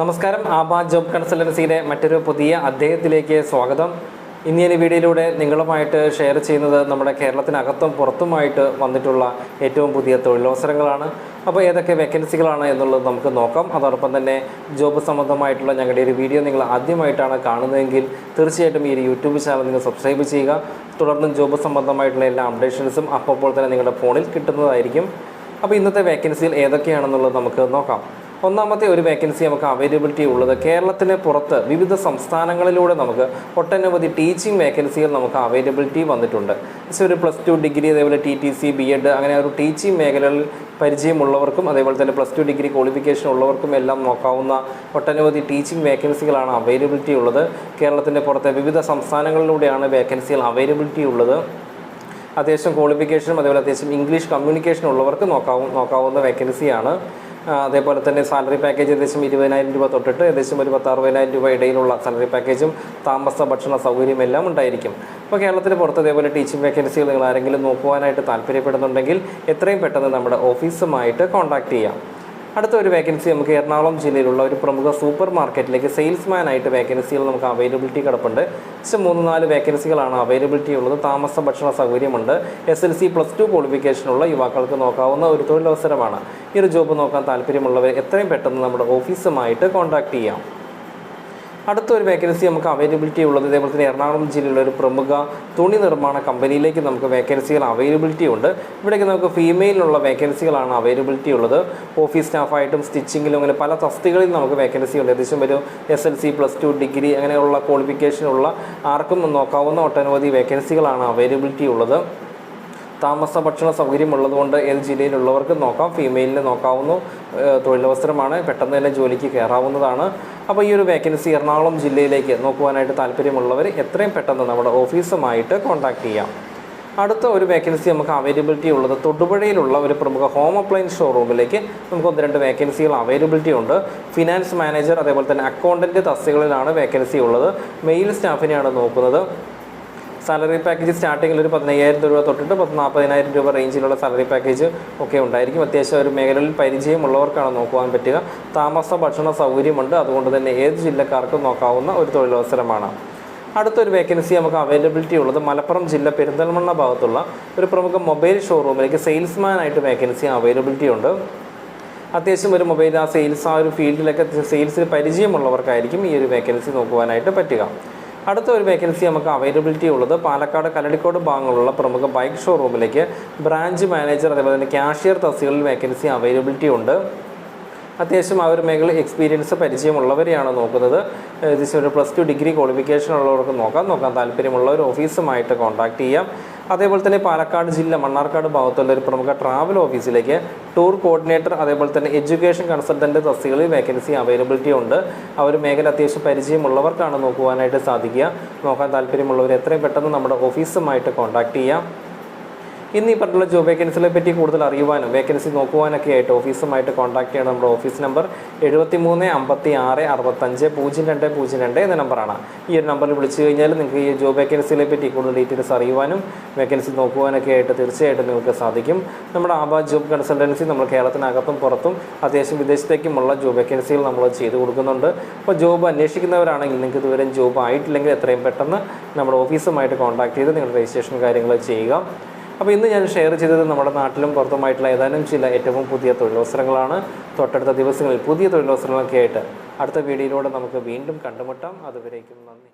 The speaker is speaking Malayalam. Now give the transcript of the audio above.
നമസ്കാരം. ആബാ ജോബ് കൺസൾട്ടൻസിയുടെ മറ്റൊരു പുതിയ അദ്ദേഹത്തിലേക്ക് സ്വാഗതം. ഇന്ന് ഈ വീഡിയോയിലൂടെ നിങ്ങളുമായിട്ട് ഷെയർ ചെയ്യുന്നത് നമ്മുടെ കേരളത്തിനകത്തും പുറത്തുമായിട്ട് വന്നിട്ടുള്ള ഏറ്റവും പുതിയ തൊഴിലവസരങ്ങളാണ്. അപ്പോൾ ഏതൊക്കെ വേക്കൻസികളാണ് എന്നുള്ളത് നമുക്ക് നോക്കാം. അതോടൊപ്പം തന്നെ ജോബ് സംബന്ധമായിട്ടുള്ള ഞങ്ങളുടെ ഒരു വീഡിയോ നിങ്ങൾ ആദ്യമായിട്ടാണ് കാണുന്നതെങ്കിൽ തീർച്ചയായിട്ടും ഈ ഒരു യൂട്യൂബ് ചാനൽ നിങ്ങൾ സബ്സ്ക്രൈബ് ചെയ്യുക. തുടർന്നും ജോബ് സംബന്ധമായിട്ടുള്ള എല്ലാ അപ്ഡേഷൻസും അപ്പോൾ തന്നെ നിങ്ങളുടെ ഫോണിൽ കിട്ടുന്നതായിരിക്കും. അപ്പോൾ ഇന്നത്തെ വേക്കൻസികൾ ഏതൊക്കെയാണെന്നുള്ളത് നമുക്ക് നോക്കാം. ഒന്നാമത്തെ ഒരു വേക്കൻസി നമുക്ക് അവൈലബിലിറ്റി ഉള്ളത് കേരളത്തിന് പുറത്ത് വിവിധ സംസ്ഥാനങ്ങളിലൂടെ നമുക്ക് ഒട്ടനവധി ടീച്ചിങ് വേക്കൻസികൾ നമുക്ക് അവൈലബിലിറ്റി വന്നിട്ടുണ്ട്. ഒരു പ്ലസ് ടു ഡിഗ്രി അതേപോലെ T T C B Ed അങ്ങനെ ഒരു ടീച്ചിങ് മേഖലകളിൽ പരിചയമുള്ളവർക്കും അതേപോലെ തന്നെ പ്ലസ് ടു ഡിഗ്രി ക്വാളിഫിക്കേഷൻ ഉള്ളവർക്കും എല്ലാം നോക്കാവുന്ന ഒട്ടനവധി ടീച്ചിങ് വേക്കൻസികളാണ് അവൈലബിലിറ്റി ഉള്ളത്. കേരളത്തിന്റെ പുറത്തെ വിവിധ സംസ്ഥാനങ്ങളിലൂടെയാണ് വേക്കൻസികൾ അവൈലബിലിറ്റി ഉള്ളത്. അത്യാവശ്യം ക്വാളിഫിക്കേഷനും അതേപോലെ അത്യാവശ്യം ഇംഗ്ലീഷ് കമ്മ്യൂണിക്കേഷൻ ഉള്ളവർക്ക് നോക്കാവും നോക്കാവുന്ന വേക്കൻസിയാണ് അതേപോലെ തന്നെ സാലറി പാക്കേജ് ഏകദേശം ഇരുപതിനായിരം രൂപ തൊട്ടിട്ട് ഏകദേശം ഒരു പത്ത് അറുപതിനായിരം രൂപ ഇടയിലുള്ള സാലറി പാക്കേജും താമസ ഭക്ഷണ സൗകര്യം എല്ലാം ഉണ്ടായിരിക്കും. അപ്പോൾ കേരളത്തിന് പുറത്ത് അതേപോലെ ടീച്ചിങ് വേക്കൻസികൾ നിങ്ങൾ ആരെങ്കിലും നോക്കുവാനായിട്ട് താല്പര്യപ്പെടുന്നുണ്ടെങ്കിൽ എത്രയും പെട്ടെന്ന് നമ്മുടെ ഓഫീസുമായിട്ട് കോൺടാക്റ്റ് ചെയ്യാം. അടുത്ത ഒരു വേക്കൻസി നമുക്ക് എറണാകുളം ജില്ലയിലുള്ള ഒരു പ്രമുഖ സൂപ്പർ മാർക്കറ്റിലേക്ക് സെയിൽസ്മാൻ ആയിട്ട് വേക്കൻസികൾ നമുക്ക് അവൈലബിലിറ്റി കിടപ്പുണ്ട്. ജസ്റ്റ് മൂന്ന് നാല് വേക്കൻസികളാണ് അവൈലബിലിറ്റി ഉള്ളത്. താമസ ഭക്ഷണ സൗകര്യമുണ്ട്. S L C plus two ക്വാളിഫിക്കേഷനുള്ള യുവാക്കൾക്ക് നോക്കാവുന്ന ഒരു തൊഴിലവസരമാണ്. ഈ ഒരു ജോബ് നോക്കാൻ താല്പര്യമുള്ളവർ എത്രയും പെട്ടെന്ന് നമ്മുടെ ഓഫീസുമായിട്ട് കോൺടാക്ട് ചെയ്യാം. അടുത്ത ഒരു വേക്കൻസി നമുക്ക് അവൈലബിലിറ്റി ഉള്ളത്. ഇതേപോലെ തന്നെ എറണാകുളം ജില്ലയിലുള്ള ഒരു പ്രമുഖ തുണി നിർമ്മാണ കമ്പനിയിലേക്ക് നമുക്ക് വേക്കൻസികൾ അവൈലബിലിറ്റി ഉണ്ട്. ഇവിടേക്ക് നമുക്ക് ഫീമെയിലുള്ള വേക്കൻസികളാണ് അവൈലബിലിറ്റി ഉള്ളത്. ഓഫീസ് സ്റ്റാഫായിട്ടും സ്റ്റിച്ചിങ്ങിലും അങ്ങനെ പല തസ്തികളിൽ നമുക്ക് വേക്കൻസി ഉണ്ട്. ഏകദേശം ഒരു S L C plus two degree അങ്ങനെയുള്ള ക്വാളിഫിക്കേഷനുള്ള ആർക്കും നോക്കാവുന്ന ഒട്ടനവധി വേക്കൻസികളാണ് അവൈലബിലിറ്റി ഉള്ളത്. താമസ ഭക്ഷണ സൗകര്യം ഉള്ളതുകൊണ്ട് ഏത് ജില്ലയിലുള്ളവർക്ക് നോക്കാം. ഫീമെയിലിന് നോക്കാവുന്ന. തൊഴിലവസരമാണ്. പെട്ടെന്ന് തന്നെ ജോലിക്ക് കയറാവുന്നതാണ് അപ്പോൾ ഈ ഒരു വേക്കൻസി എറണാകുളം ജില്ലയിലേക്ക് നോക്കുവാനായിട്ട് താല്പര്യമുള്ളവർ എത്രയും പെട്ടെന്ന് നമ്മുടെ ഓഫീസുമായിട്ട് കോൺടാക്റ്റ് ചെയ്യാം. അടുത്ത ഒരു വേക്കൻസി നമുക്ക് അവൈലബിലിറ്റി ഉള്ളത്. തൊടുപുഴയിലുള്ള ഒരു പ്രമുഖ ഹോം അപ്ലയൻസ് ഷോറൂമിലേക്ക് നമുക്ക് ഒന്ന് രണ്ട് വേക്കൻസികൾ അവൈലബിലിറ്റി ഉണ്ട്. ഫിനാൻസ് മാനേജർ അതേപോലെ തന്നെ അക്കൗണ്ടന്റ് തസ്തികളിലാണ് വേക്കൻസി ഉള്ളത്. മെയിൽ സ്റ്റാഫിനെയാണ് നോക്കുന്നത്. സാലറി പാക്കേജ് സ്റ്റാർട്ടിങ്ങിൽ ഒരു പതിനയ്യായിരം രൂപ തൊട്ടിട്ട് പത്ത് നാൽപ്പതിനായിരം രൂപ റേഞ്ചിലുള്ള സാലറി പാക്കേജ് ഒക്കെ ഉണ്ടായിരിക്കും. അത്യാവശ്യം ഒരു മേഖലയിൽ പരിചയമുള്ളവർക്കാണ് നോക്കുവാൻ പറ്റുക. താമസ ഭക്ഷണ സൗകര്യമുണ്ട്. അതുകൊണ്ട് തന്നെ ഏത് ജില്ലക്കാർക്കും നോക്കാവുന്ന ഒരു തൊഴിലവസരമാണ്. അടുത്തൊരു വേക്കൻസി നമുക്ക് അവൈലബിലിറ്റി ഉള്ളത്. മലപ്പുറം ജില്ല പെരിന്തൽമണ്ണ ഭാഗത്തുള്ള ഒരു പ്രമുഖ മൊബൈൽ ഷോറൂമിലേക്ക് സെയിൽസ്മാൻ ആയിട്ട് വേക്കൻസി അവൈലബിലിറ്റി ഉണ്ട്. അത്യാവശ്യം ഒരു മൊബൈൽ ആ സെയിൽസ് ആ ഒരു ഫീൽഡിലൊക്കെ സെയിൽസിൽ പരിചയമുള്ളവർക്കായിരിക്കും ഈ ഒരു വേക്കൻസി നോക്കുവാനായിട്ട് പറ്റുക. അടുത്ത ഒരു വേക്കൻസി നമുക്ക് അവൈലബിലിറ്റി ഉള്ളത്. പാലക്കാട് കല്ലടിക്കോട് ഭാഗങ്ങളുള്ള പ്രമുഖ ബൈക്ക് ഷോറൂമിലേക്ക് ബ്രാഞ്ച് മാനേജർ അതേപോലെ തന്നെ ക്യാഷിയർ തസ്തികളിൽ വേക്കൻസി അവൈലബിലിറ്റി ഉണ്ട്. അത്യാവശ്യം ആ ഒരു മേഖല എക്സ്പീരിയൻസ് പരിചയമുള്ളവരെയാണ് നോക്കുന്നത്. ഏകദേശം ഒരു പ്ലസ് ടു ഡിഗ്രി ക്വാളിഫിക്കേഷൻ ഉള്ളവർക്ക് നോക്കാം. നോക്കാൻ ഒരു ഓഫീസുമായിട്ട് കോൺടാക്ട് ചെയ്യാം. അതേപോലെ തന്നെ പാലക്കാട് ജില്ല മണ്ണാർക്കാട് ഭാഗത്തുള്ള ഒരു പ്രമുഖ ട്രാവൽ ഓഫീസിലേക്ക് ടൂർ കോർഡിനേറ്റർ അതേപോലെ തന്നെ എഡ്യൂക്കേഷൻ കൺസൾട്ടന്റ് തസ്തികളിൽ വേക്കൻസി അവൈലബിലിറ്റി ഉണ്ട്. ആ ഒരു മേഖല അത്യാവശ്യം പരിചയമുള്ളവർക്കാണ് നോക്കുവാനായിട്ട് സാധിക്കുക. നോക്കാൻ താല്പര്യമുള്ളവർ എത്രയും പെട്ടെന്ന് നമ്മുടെ ഓഫീസുമായിട്ട് കോൺടാക്ട് ചെയ്യാം. ഇന്ന് ഈ പറഞ്ഞുള്ള ജോബ് വേക്കൻസികളെ പറ്റി കൂടുതൽ അറിയുവാനും വേക്കൻസി നോക്കുവാനൊക്കെ ആയിട്ട് ഓഫീസുമായിട്ട് കോൺടാക്ട് ചെയ്യണം. നമ്മുടെ ഓഫീസ് നമ്പർ എഴുപത്തി മൂന്ന് അമ്പത്തി ആറ് അറുപത്തഞ്ച് പൂജ്യം രണ്ട് പൂജ്യം രണ്ട് എന്ന നമ്പറാണ് ഈ ഒരു നമ്പറിൽ വിളിച്ചു കഴിഞ്ഞാൽ നിങ്ങൾക്ക് ഈ ജോബ് വേക്കൻസികളെ പറ്റി കൂടുതൽ ഡീറ്റെയിൽസ് അറിയുവാനും വേക്കൻസി നോക്കുവാനൊക്കെ ആയിട്ട് തീർച്ചയായിട്ടും നിങ്ങൾക്ക് സാധിക്കും. നമ്മുടെ ആബാ ജോബ് കൺസൾട്ടൻസി നമ്മൾ കേരളത്തിനകത്തും പുറത്തും അത്യാവശ്യം വിദേശത്തേക്കുമുള്ള ജോബ് വേക്കൻസികൾ നമ്മൾ ചെയ്തു കൊടുക്കുന്നുണ്ട്. അപ്പോൾ ജോബ് അന്വേഷിക്കുന്നവരാണെങ്കിൽ നിങ്ങൾക്ക് ഇതുവരെ ജോബ് ആയിട്ടില്ലെങ്കിൽ എത്രയും പെട്ടെന്ന് നമ്മുടെ ഓഫീസുമായിട്ട് കോൺടാക്ട് ചെയ്ത് നിങ്ങളുടെ രജിസ്ട്രേഷൻ കാര്യങ്ങൾ ചെയ്യുക. അപ്പോൾ ഇന്ന് ഞാൻ ഷെയർ ചെയ്തത് നമ്മുടെ നാട്ടിലും പുറത്തുമായിട്ടുള്ള ഏതാനും ചില ഏറ്റവും പുതിയ തൊഴിലവസരങ്ങളാണ്. തൊട്ടടുത്ത ദിവസങ്ങളിൽ പുതിയ തൊഴിലവസരങ്ങളൊക്കെ ആയിട്ട് അടുത്ത വീഡിയോയിലൂടെ നമുക്ക് വീണ്ടും കണ്ടുമുട്ടാം. അതുവരേക്കും നന്ദി.